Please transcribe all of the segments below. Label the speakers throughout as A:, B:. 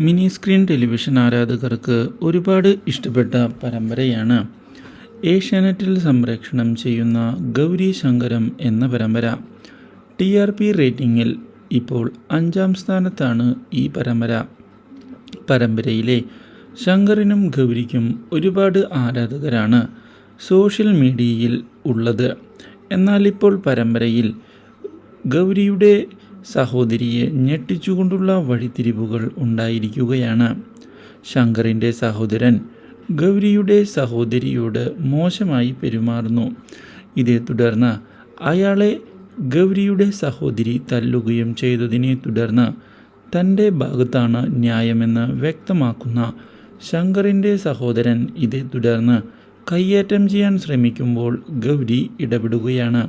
A: Mini screen television ആരാധകർക്ക് ഒരുപാട് ഇഷ്ടപ്പെട്ട പരമ്പരയാണ്. ഏഷ്യാനെറ്റിൽ സംപ്രേക്ഷണം ചെയ്യുന്ന ഗൗരി ശങ്കരം എന്ന പരമ്പര. ടി ആർ പി റേറ്റിംഗിൽ ഇപ്പോൾ അഞ്ചാം സ്ഥാനത്താണ് ഈ പരമ്പര. പരമ്പരയിലെ ശങ്കറിനും ഗൗരിക്കും ഒരുപാട് ആരാധകരാണ് സോഷ്യൽ മീഡിയയിൽ ഉള്ളത്. എന്നാൽ ഇപ്പോൾ പരമ്പരയിൽ ഗൗരിയുടെ സഹോദരിയെ ഞെട്ടിച്ചുകൊണ്ടുള്ള വഴിത്തിരിവുകൾ ഉണ്ടായിരിക്കുകയാണ്. ശങ്കറിന്റെ സഹോദരൻ ഗൗരിയുടെ സഹോദരിയോട് മോശമായി പെരുമാറുന്നു. ഇതേ തുടർന്ന് അയാളെ ഗൗരിയുടെ സഹോദരി തല്ലുകയും ചെയ്തതിനെ തുടർന്ന് തന്റെ ഭാഗത്താണ് ന്യായമെന്ന് വ്യക്തമാക്കുന്ന ശങ്കറിന്റെ സഹോദരൻ ഇതേ തുടർന്ന് കയ്യേറ്റം ചെയ്യാൻ ശ്രമിക്കുമ്പോൾ ഗൗരി ഇടപെടുകയാണ്.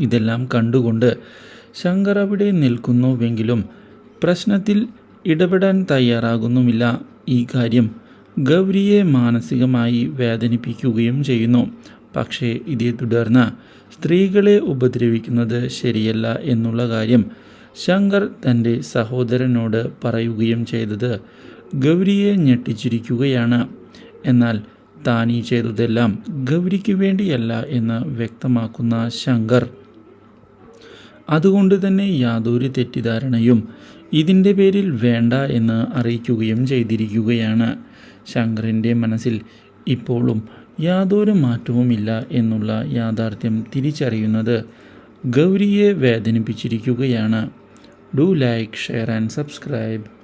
A: ഇതെല്ലാം കണ്ടുകൊണ്ട് ശങ്കർ അവിടെ നിൽക്കുന്നുവെങ്കിലും പ്രശ്നത്തിൽ ഇടപെടാൻ തയ്യാറാകുന്നുമില്ല. ഈ കാര്യം ഗൗരിയെ മാനസികമായി വേദനിപ്പിക്കുകയും ചെയ്യുന്നു. പക്ഷേ ഇതേ തുടർന്ന് സ്ത്രീകളെ ഉപദ്രവിക്കുന്നത് ശരിയല്ല എന്നുള്ള കാര്യം ശങ്കർ തന്റെ സഹോദരനോട് പറയുകയും ചെയ്തത് ഗൗരിയെ ഞെട്ടിച്ചിരിക്കുകയാണ്. എന്നാൽ താനീ ചെയ്തതെല്ലാം ഗൗരിക്ക് വേണ്ടിയല്ല എന്ന് വ്യക്തമാക്കുന്ന ശങ്കർ അതുകൊണ്ട് തന്നെ യാതൊരു തെറ്റിദ്ധാരണയും ഇതിന്റെ പേരിൽ വേണ്ട എന്ന് അറിയിക്കുകയും ചെയ്തിരിക്കുകയാണ്. ശങ്കറിന്റെ മനസ്സിൽ ഇപ്പോഴും യാതൊരു മാറ്റവുമില്ല എന്നുള്ള യാഥാർത്ഥ്യം തിരിച്ചറിയുന്നത് ഗൗരിയെ വേദനിപ്പിച്ചിരിക്കുകയാണ്. Do like share and subscribe.